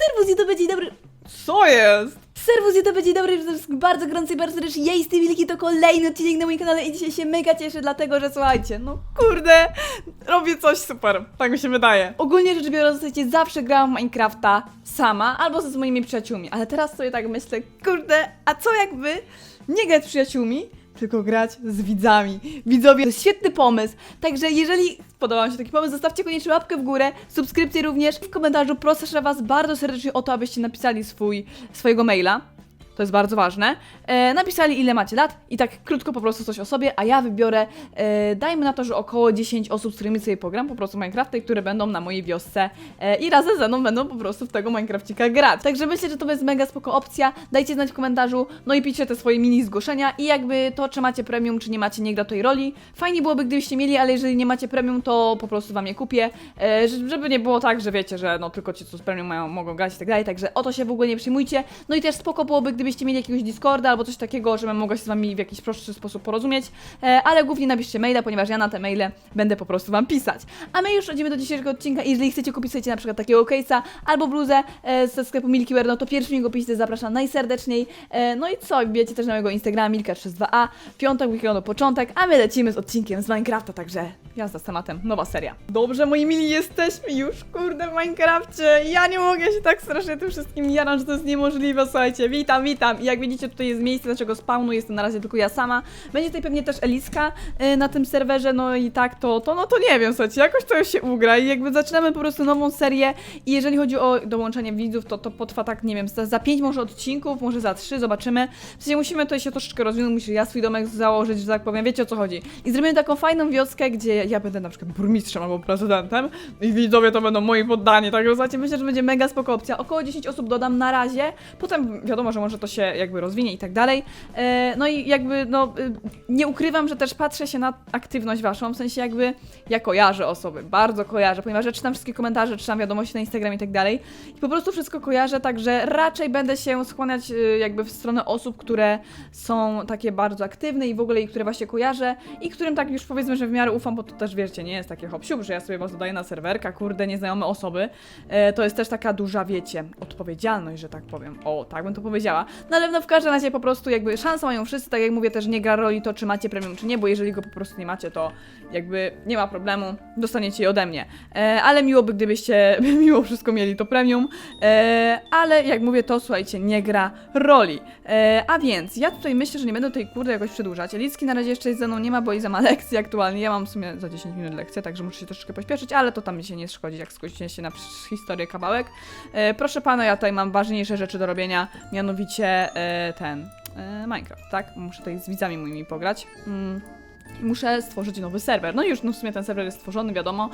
Serwus, YouTube, dzień dobry. Co jest? Serwus, YouTube, dzień dobry. Przede wszystkim bardzo gorący i bardzo serdecznie. Ja jestem Wilki, to kolejny odcinek na moim kanale i dzisiaj się mega cieszę, dlatego że słuchajcie, no Kurde, robię coś super, tak mi się wydaje. ogólnie rzecz biorąc, słuchajcie, zawsze grałam w Minecrafta sama albo ze moimi przyjaciółmi, ale teraz sobie tak myślę, kurde, a co jakby nie grać z przyjaciółmi, tylko grać z widzami. Widzowie, to świetny pomysł, także jeżeli podoba Wam się taki pomysł, zostawcie koniecznie łapkę w górę, subskrypcję również. W komentarzu proszę Was bardzo serdecznie o to, abyście napisali swój, swojego maila. To jest bardzo ważne. E, napisali, ile macie lat i tak krótko po prostu coś o sobie, a ja wybiorę, e, dajmy na to, że około 10 osób, z którymi sobie pogram po prostu Minecrafta i które będą na mojej wiosce e, i razem ze mną będą po prostu w tego Minecrafcika grać. Także myślę, że to jest mega spoko opcja. Dajcie znać w komentarzu, no i piszcie te swoje mini zgłoszenia i jakby to, czy macie premium, czy nie macie, nie gra tej roli. Fajnie byłoby, gdybyście mieli, ale jeżeli nie macie premium, to po prostu wam je kupię, e, żeby nie było tak, że wiecie, że no tylko ci, co z premium mają, mogą grać i tak dalej, także o to się w ogóle nie przejmujcie. No i też spoko byłoby, gdybyście mieli jakiegoś Discorda albo coś takiego, żebym mogła się z wami w jakiś prostszy sposób porozumieć, e, ale głównie napiszcie maila, ponieważ ja na te maile będę po prostu wam pisać. A my już przechodzimy do dzisiejszego odcinka i jeżeli chcecie kupić sobie na przykład takiego case'a albo bluzę e, ze sklepu Milky Way, no to pierwszy go piszcie, zapraszam najserdeczniej. E, no i co, wbijecie też na mojego Instagrama Milka32a, piątek, weekendu początek, a my lecimy z odcinkiem z Minecrafta, także jazda z tematem, nowa seria. Dobrze, moi mili, jesteśmy już, kurde, w Minecrafcie. Ja nie mogę się tak strasznie tym wszystkim jaram, że to jest niemożliwe, słuchajcie. Witam, witam. I jak widzicie, tutaj jest miejsce naszego spawnu, jestem na razie tylko ja sama. Będzie tutaj pewnie też Eliska y, na tym serwerze, no i tak to, to, no to nie wiem, słuchajcie, jakoś to się ugra i jakby zaczynamy po prostu nową serię i jeżeli chodzi o dołączenie widzów, to to potrwa tak, nie wiem, za, za pięć może odcinków, może za trzy, zobaczymy. W sensie musimy tutaj się troszeczkę rozwinąć, muszę ja swój domek założyć, że tak powiem, wiecie o co chodzi. I zrobimy taką fajną wioskę, gdzie ja będę na przykład burmistrzem albo prezydentem i widzowie to będą moi poddani, także słuchajcie, myślę, że będzie mega spoko opcja. Około 10 osób dodam na razie, potem wiadomo, że może to się jakby rozwinie i tak dalej. E, no i jakby, no, y, nie ukrywam, że też patrzę się na aktywność waszą, w sensie jakby ja kojarzę osoby, bardzo kojarzę, ponieważ ja czytam wszystkie komentarze, czytam wiadomości na Instagram i tak dalej i po prostu wszystko kojarzę, także raczej będę się skłaniać y, jakby w stronę osób, które są takie bardzo aktywne i w ogóle i które właśnie kojarzę i którym tak już powiedzmy, że w miarę ufam, bo to też wiecie, nie jest takie hop że ja sobie was dodaję na serwerka, kurde, nieznajome osoby, e, to jest też taka duża, wiecie, odpowiedzialność, że tak powiem, o, tak bym to powiedziała, no ale no w każdym razie po prostu jakby szanse mają wszyscy, tak jak mówię, też nie gra roli to, czy macie premium, czy nie, bo jeżeli go po prostu nie macie, to jakby nie ma problemu, dostaniecie je ode mnie, e, ale miłoby, gdybyście miło wszystko mieli to premium, e, ale jak mówię, to słuchajcie, nie gra roli, e, a więc ja tutaj myślę, że nie będę tej kurde jakoś przedłużać, Elicki na razie jeszcze ze mną nie ma, bo Iza ma lekcję aktualnie, ja mam w sumie za 10 minut lekcję, także muszę się troszeczkę pośpieszyć, ale to tam mi się nie szkodzi, jak skrócicie się na historię kawałek. E, proszę pana, ja tutaj mam ważniejsze rzeczy do robienia, mianowicie e, ten e, Minecraft, tak? Muszę tutaj z widzami moimi pograć. Mm. Muszę stworzyć nowy serwer. No już, no w sumie ten serwer jest stworzony, wiadomo,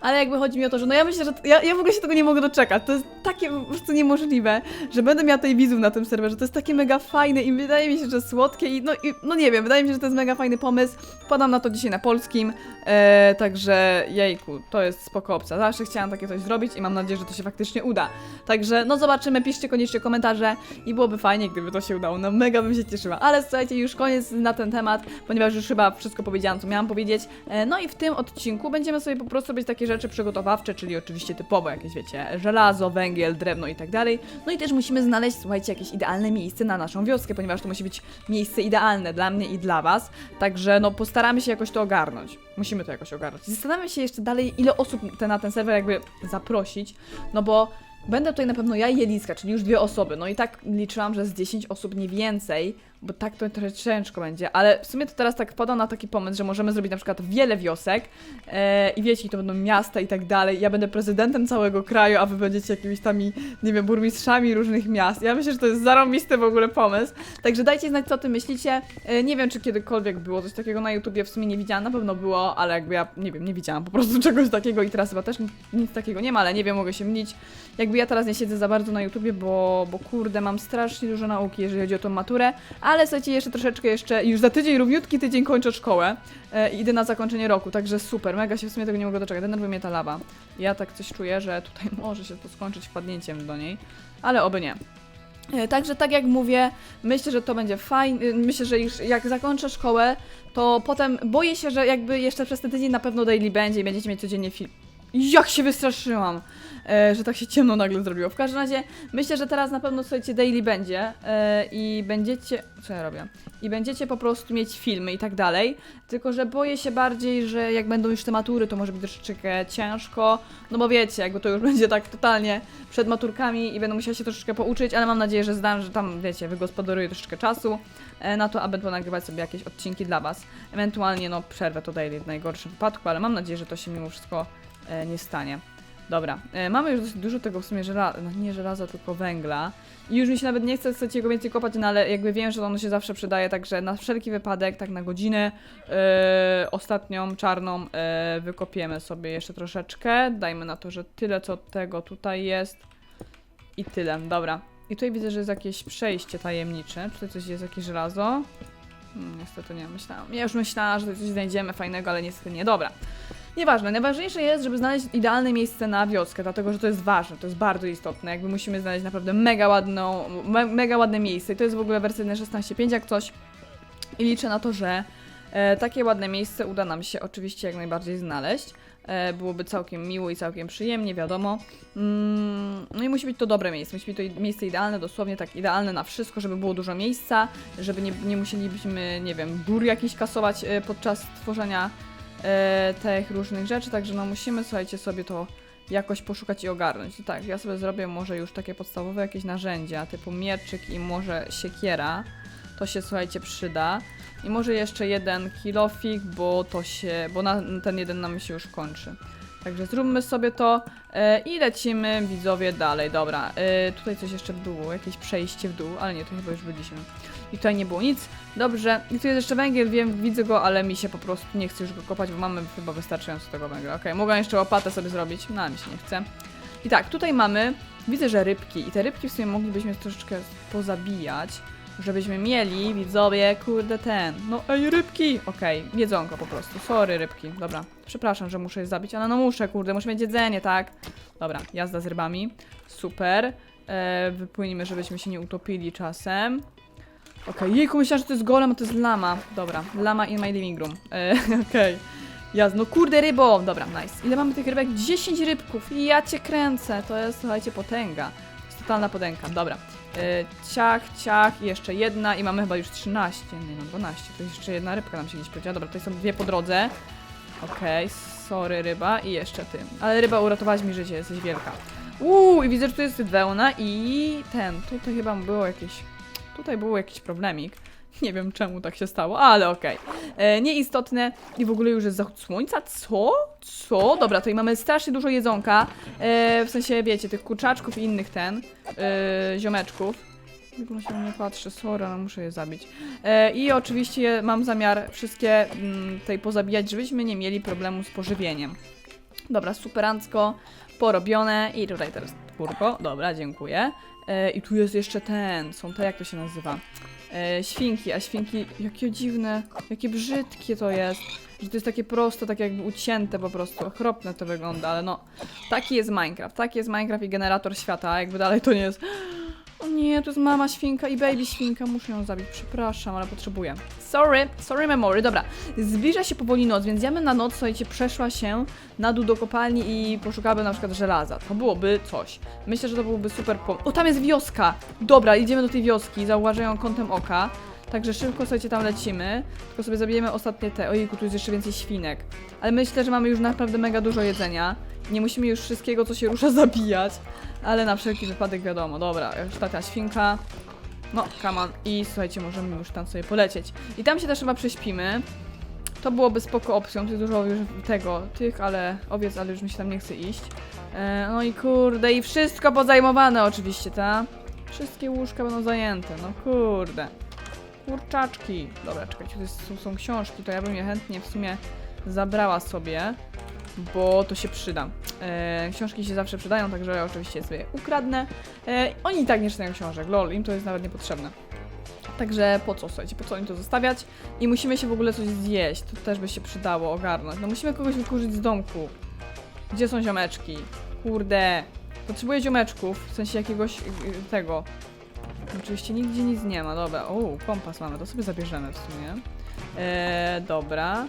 ale jakby chodzi mi o to, że no ja myślę, że ja, ja w ogóle się tego nie mogę doczekać. To jest takie po prostu niemożliwe, że będę miała tej widzów na tym serwerze. To jest takie mega fajne i wydaje mi się, że słodkie i no, i, no nie wiem, wydaje mi się, że to jest mega fajny pomysł. Padam na to dzisiaj na polskim, e, także jejku, to jest spoko opcja. Zawsze chciałam takie coś zrobić i mam nadzieję, że to się faktycznie uda. Także no zobaczymy, piszcie koniecznie komentarze i byłoby fajnie, gdyby to się udało. No mega bym się cieszyła. Ale słuchajcie, już koniec na ten temat, ponieważ już chyba wszystko powiedziałam, co miałam powiedzieć. E, No i w tym odcinku będziemy sobie po prostu robić takie rzeczy przygotowawcze, czyli oczywiście typowo jakieś, wiecie, żelazo, węgiel, drewno i tak dalej. No i też musimy znaleźć, słuchajcie, jakieś idealne miejsce na naszą wioskę, ponieważ to musi być miejsce idealne dla mnie i dla was. Także no postaramy się jakoś to ogarnąć. Musimy to jakoś ogarnąć. Zastanawiam się jeszcze dalej, ile osób te, na ten serwer jakby zaprosić, no bo Będę tutaj na pewno ja i Jeliska, czyli już dwie osoby. No i tak liczyłam, że z 10 osób nie więcej, bo tak to trochę ciężko będzie. Ale w sumie to teraz tak wpadam na taki pomysł, że możemy zrobić na przykład wiele wiosek e, i wiecie, to będą miasta i tak dalej. Ja będę prezydentem całego kraju, a wy będziecie jakimiś tam, nie wiem, burmistrzami różnych miast. Ja myślę, że to jest zarąbisty w ogóle pomysł. Także dajcie znać, co o tym myślicie. E, nie wiem, czy kiedykolwiek było coś takiego na YouTubie, w sumie nie widziałam, na pewno było, ale jakby ja, nie wiem, nie widziałam po prostu czegoś takiego i teraz chyba też nic, takiego nie ma, ale nie wiem, mogę się mylić. Jakby ja teraz nie siedzę za bardzo na YouTubie, bo, bo kurde, mam strasznie dużo nauki, jeżeli chodzi o tą maturę, ale słuchajcie, jeszcze troszeczkę, jeszcze już za tydzień, równiutki tydzień kończę szkołę e, i idę na zakończenie roku, także super, mega się w sumie tego nie mogę doczekać, denerwuje mnie ta lawa. Ja tak coś czuję, że tutaj może się to skończyć wpadnięciem do niej, ale oby nie. E, Także tak jak mówię, myślę, że to będzie fajne. Myślę, że już jak zakończę szkołę, to potem boję się, że jakby jeszcze przez ten tydzień na pewno daily będzie i będziecie mieć codziennie film. Jak się wystraszyłam, e, że tak się ciemno nagle zrobiło. W każdym razie myślę, że teraz na pewno słuchajcie daily będzie e, i będziecie. Co ja robię? I będziecie po prostu mieć filmy i tak dalej. Tylko, że boję się bardziej, że jak będą już te matury, to może być troszeczkę ciężko. No bo wiecie, jakby to już będzie tak totalnie przed maturkami i będę musiała się troszeczkę pouczyć, ale mam nadzieję, że zdam, że tam, wiecie, wygospodaruję troszeczkę czasu e, na to, aby ponagrywać sobie jakieś odcinki dla Was. Ewentualnie, no, przerwę to daily w najgorszym wypadku, ale mam nadzieję, że to się mimo wszystko nie stanie. Dobra, e, mamy już dosyć dużo tego w sumie żelaza, no nie żelaza, tylko węgla. I już mi się nawet nie chce chcecie go więcej kopać, no ale jakby wiem, że ono się zawsze przydaje, także na wszelki wypadek, tak na godzinę e, ostatnią, czarną, e, wykopiemy sobie jeszcze troszeczkę. Dajmy na to, że tyle co tego tutaj jest i tyle, dobra. I tutaj widzę, że jest jakieś przejście tajemnicze. Tutaj coś jest, jakieś żelazo. Hmm, niestety nie myślałam. Ja już myślałam, że coś znajdziemy fajnego, ale niestety nie. Dobra. Nieważne, najważniejsze jest, żeby znaleźć idealne miejsce na wioskę, dlatego że to jest ważne, to jest bardzo istotne. Jakby musimy znaleźć naprawdę mega ładną, me, mega ładne miejsce. I to jest w ogóle wersja 16.5 jak coś. I liczę na to, że e, takie ładne miejsce uda nam się oczywiście jak najbardziej znaleźć. E, byłoby całkiem miło i całkiem przyjemnie, wiadomo. Mm, no i musi być to dobre miejsce. Musi być to miejsce idealne, dosłownie tak idealne na wszystko, żeby było dużo miejsca, żeby nie, nie musielibyśmy, nie wiem, gór jakichś kasować e, podczas tworzenia e, tych różnych rzeczy, także no musimy, słuchajcie, sobie to jakoś poszukać i ogarnąć. No tak, ja sobie zrobię może już takie podstawowe jakieś narzędzia, typu mieczyk i może siekiera. To się, słuchajcie, przyda. I może jeszcze jeden kilofik, bo to się, bo na, ten jeden nam się już kończy. Także zróbmy sobie to e, i lecimy, widzowie, dalej. Dobra, e, tutaj coś jeszcze w dół, jakieś przejście w dół, ale nie, to chyba już byliśmy. I tutaj nie było nic. Dobrze, i tu jest jeszcze węgiel, wiem, widzę go, ale mi się po prostu nie chce już go kopać, bo mamy chyba wystarczająco tego węgla. Okej, mogę jeszcze łopatę sobie zrobić, no ale mi się nie chce. I tak, tutaj mamy, widzę, że rybki i te rybki w sumie moglibyśmy troszeczkę pozabijać, żebyśmy mieli, widzowie, kurde ten, no ej, rybki! Okej, jedzonko po prostu, sorry rybki, dobra, przepraszam, że muszę je zabić, ale no muszę, kurde, muszę mieć jedzenie, tak? Dobra, jazda z rybami, super, e, wypłyniemy, żebyśmy się nie utopili czasem. Okej, jejku, myślałam, że to jest golem, a to jest lama. Dobra, lama in my living room. E, Okej. Jasno, no kurde rybo! Dobra, nice. Ile mamy tych rybek? 10 rybków. Ja cię kręcę. To jest, słuchajcie, potęga. To jest totalna potęga. Dobra. E, ciach, ciach, jeszcze jedna i mamy chyba już 13. Nie no, 12. To jeszcze jedna rybka nam się gdzieś powiedziała. Dobra, tutaj są dwie po drodze. Okej, sorry ryba i jeszcze ty. Ale ryba uratowałaś mi życie, jesteś wielka. Uuu, i widzę, że tu jest wełna i ten. Tutaj chyba było jakieś Tutaj był jakiś problemik. Nie wiem czemu tak się stało, ale okej. E, Nieistotne i w ogóle już jest zachód słońca. Co? Co? Dobra, tutaj mamy strasznie dużo jedzonka. E, w sensie, wiecie, tych kurczaczków i innych ten. E, ziomeczków. Jak on się na mnie patrzy, sorry, no muszę je zabić. E, I oczywiście mam zamiar wszystkie mm, tutaj pozabijać, żebyśmy nie mieli problemu z pożywieniem. Dobra, superancko, porobione i tutaj teraz kurko, dobra, dziękuję. E, I tu jest jeszcze ten, są te, jak to się nazywa? E, świnki, a świnki, jakie dziwne, jakie brzydkie to jest. Że to jest takie proste, tak jakby ucięte po prostu, okropne to wygląda, ale no, taki jest Minecraft, taki jest Minecraft i generator świata, jakby dalej to nie jest... Nie, to jest mama świnka i baby świnka, muszę ją zabić, przepraszam, ale potrzebuję. Sorry, sorry memory, dobra. Zbliża się powoli noc, więc ja bym na noc, słuchajcie, przeszła się na dół do kopalni i poszukałaby na przykład żelaza. To byłoby coś. Myślę, że to byłby super pom... O, tam jest wioska! Dobra, idziemy do tej wioski, zauważę ją kątem oka. Także szybko, słuchajcie, tam lecimy. Tylko sobie zabijemy ostatnie te. Ojejku, tu jest jeszcze więcej świnek. Ale myślę, że mamy już naprawdę mega dużo jedzenia. Nie musimy już wszystkiego, co się rusza, zabijać. Ale na wszelki wypadek wiadomo. Dobra, ostatnia świnka. No, come on. I słuchajcie, możemy już tam sobie polecieć. I tam się też chyba prześpimy. To byłoby spoko opcją. Tu dużo już tego, tych, ale owiec, ale już mi się tam nie chce iść. E, no i kurde, i wszystko pozajmowane oczywiście, ta? Wszystkie łóżka będą zajęte, no kurde. Kurczaczki. Dobra, czekajcie, jest, tu są książki, to ja bym je chętnie w sumie zabrała sobie, bo to się przyda. E, książki się zawsze przydają, także oczywiście sobie ukradnę. E, oni i tak nie czytają książek, lol, im to jest nawet niepotrzebne. Także po co, słuchajcie, po co im to zostawiać? I musimy się w ogóle coś zjeść, to też by się przydało ogarnąć. No musimy kogoś wykurzyć z domku. Gdzie są ziomeczki? Kurde. Potrzebuję ziomeczków, w sensie jakiegoś tego. Oczywiście nigdzie nic nie ma, dobra. O, kompas mamy, to sobie zabierzemy w sumie. E, dobra.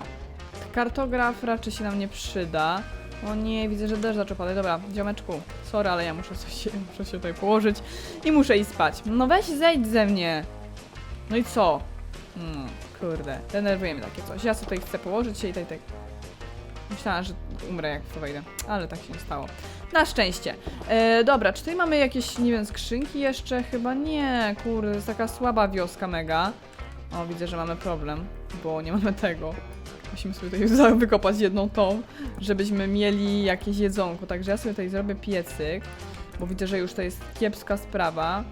Kartograf raczej się nam nie przyda. O nie, widzę, że deszcz zaczął padać. Dobra, ziomeczku, sorry, ale ja muszę, coś, się- muszę się tutaj położyć i muszę iść spać. No weź zejdź ze mnie. No i co? Hmm, kurde, denerwuje mnie takie coś. Ja sobie tutaj chcę położyć się i tutaj tak... Myślałam, że umrę jak to wejdę, ale tak się nie stało. Na szczęście. E, dobra, czy tutaj mamy jakieś, nie wiem, skrzynki jeszcze? Chyba nie, kurde, jest taka słaba wioska mega. O, widzę, że mamy problem, bo nie mamy tego. Musimy sobie tutaj wykopać jedną tą, żebyśmy mieli jakieś jedzonko. Także ja sobie tutaj zrobię piecyk, bo widzę, że już to jest kiepska sprawa.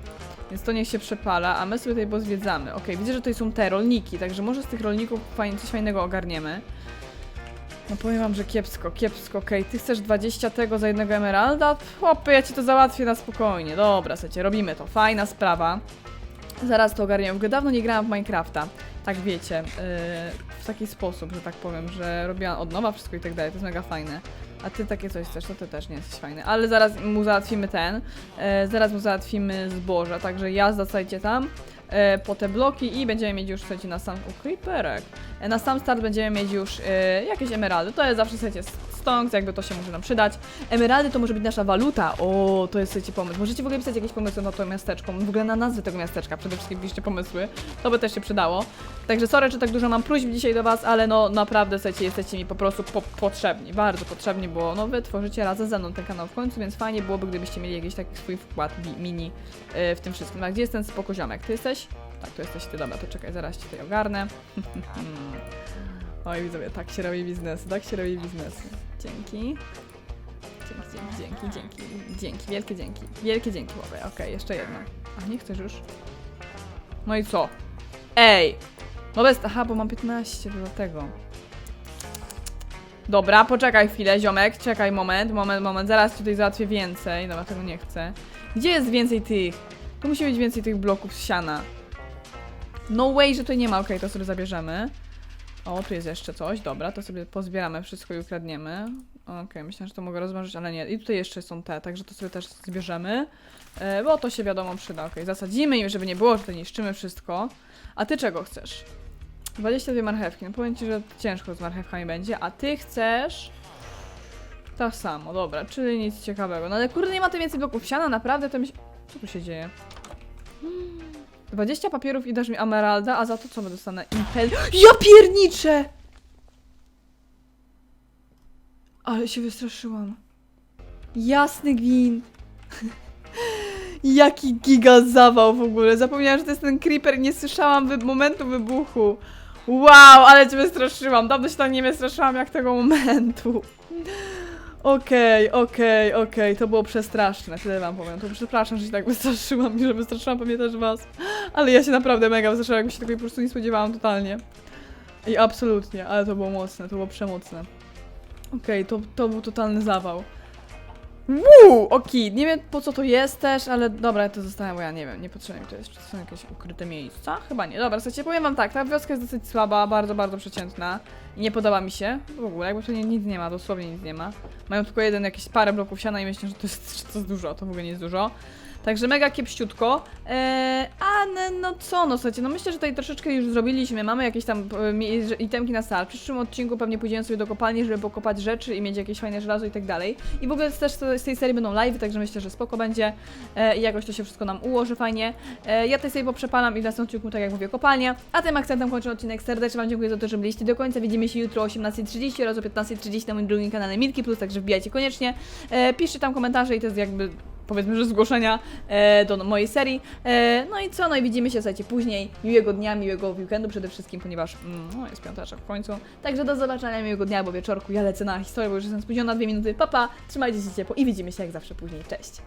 Więc to niech się przepala, a my sobie tutaj pozwiedzamy. Okej, widzę, że tutaj są te rolniki, także może z tych rolników fajnie, coś fajnego ogarniemy. No powiem wam, że kiepsko, kiepsko, okej. Ty chcesz 20 tego za jednego emeralda? Chłopy, ja ci to załatwię na spokojnie. Dobra, słuchajcie, robimy to. Fajna sprawa. Zaraz to ogarniemy. W ogóle dawno nie grałam w Minecrafta. Tak wiecie, yy, w taki sposób, że tak powiem, że robiłam od nowa wszystko i tak dalej. To jest mega fajne. A ty takie coś chcesz, to ty też nie jesteś fajny. Ale zaraz mu załatwimy ten. E, zaraz mu załatwimy zboże, także jazda, słuchajcie, tam e, po te bloki i będziemy mieć już, słuchajcie, na sam... O, creeperek. E, na sam start będziemy mieć już e, jakieś emeraldy. To jest zawsze, słuchajcie, stonks, jakby to się może nam przydać. Emeraldy to może być nasza waluta. O, to jest, słuchajcie, pomysł. Możecie w ogóle pisać jakieś pomysły na to miasteczko. W ogóle na nazwę tego miasteczka. Przede wszystkim piszcie pomysły. To by też się przydało. Także sorry, że tak dużo mam próśb dzisiaj do Was, ale no naprawdę, słuchajcie, jesteście mi po prostu po potrzebni. Bardzo potrzebni, bo no wy tworzycie razem ze mną ten kanał w końcu, więc fajnie byłoby, gdybyście mieli jakiś taki swój wkład mini e, w tym wszystkim. A gdzie jest ten spokoziomek? Ty jesteś? Tak, to jesteś ty. Dobra, to czekaj, zaraz cię tutaj ogarnę. Oj, widzowie, tak się robi biznes, tak się robi biznes. Dzięki. Dzięki, dzięki, dzięki, dzięki. Dzięki, wielkie dzięki. Wielkie dzięki, chłopie. Okej, jeszcze jedno. A nie chcesz już? No i co? Ej! No bez... Aha, bo mam 15 do tego. Dobra, poczekaj chwilę, ziomek. Czekaj, moment, moment, moment. Zaraz tutaj załatwię więcej. Dobra, tego nie chcę. Gdzie jest więcej tych? Tu musi być więcej tych bloków z siana. No way, że tutaj nie ma. Okej, to sobie zabierzemy. O, tu jest jeszcze coś. Dobra, to sobie pozbieramy wszystko i ukradniemy. Okej, myślę, że to mogę rozważyć, ale nie. I tutaj jeszcze są te, także to sobie też zbierzemy. E, bo to się wiadomo przyda. Okej, zasadzimy im, żeby nie było, że to niszczymy wszystko. A ty czego chcesz? 22 marchewki. No powiem ci, że ciężko z marchewkami będzie. A ty chcesz... Tak samo, dobra, czyli nic ciekawego. No ale kurde, nie ma tu więcej bloków siana, naprawdę to mi się... Co tu się dzieje? 20 papierów i dasz mi emeralda, a za to co my dostanę? Impel... Ja pierniczę! Ale się wystraszyłam. Jasny gwint. Jaki giga zawał w ogóle. Zapomniałam, że to jest ten creeper i nie słyszałam wy momentu wybuchu. Wow, ale cię wystraszyłam. Dawno się tam nie wystraszyłam jak tego momentu. Okej, okej, okej, to było przestraszne, tyle wam powiem. To przepraszam, że się tak wystraszyłam i że wystraszyłam pewnie też was. Ale ja się naprawdę mega wystraszyłam, jakby się tego po prostu nie spodziewałam totalnie. I absolutnie, ale to było mocne, to było przemocne. Okej, to, to był totalny zawał. Wuu! Okej, nie wiem po co to jest też, ale dobra, ja to zostawiam, bo ja nie wiem, nie potrzebuję mi to jest. Czy to są jakieś ukryte miejsca? Chyba nie. Dobra, słuchajcie, powiem wam tak, ta wioska jest dosyć słaba, bardzo, bardzo przeciętna i nie podoba mi się w ogóle, jakby tu nie- nic nie ma, dosłownie nic nie ma. Mają tylko jeden, jakieś parę bloków siana i myślę, że to jest, że to jest dużo, to w ogóle nie jest dużo. Także mega kiepściutko. Eee, a no, co, no słuchajcie, no myślę, że tutaj troszeczkę już zrobiliśmy. Mamy jakieś tam e, itemki na sal. W przyszłym odcinku pewnie pójdziemy sobie do kopalni, żeby pokopać rzeczy i mieć jakieś fajne żelazo i tak dalej. I w ogóle też z tej serii będą live, także myślę, że spoko będzie. E, I jakoś to się wszystko nam ułoży fajnie. E, ja tutaj sobie poprzepalam i w następnym odcinku, tak jak mówię, kopalnia. A tym akcentem kończę odcinek. Serdecznie Wam dziękuję za to, że byliście do końca. Widzimy się jutro o 18.30 oraz o 15.30 na moim drugim kanale Milki Plus, także wbijajcie koniecznie. E, piszcie tam komentarze i to jest jakby powiedzmy, że zgłoszenia e, do mojej serii. E, no i co? No i widzimy się, słuchajcie, później. Miłego dnia, miłego weekendu przede wszystkim, ponieważ mm, no, jest piąteczek w końcu. Także do zobaczenia, miłego dnia albo wieczorku. Ja lecę na historię, bo już jestem spóźniona, dwie minuty. Papa, pa, trzymajcie się ciepło i widzimy się jak zawsze później. Cześć!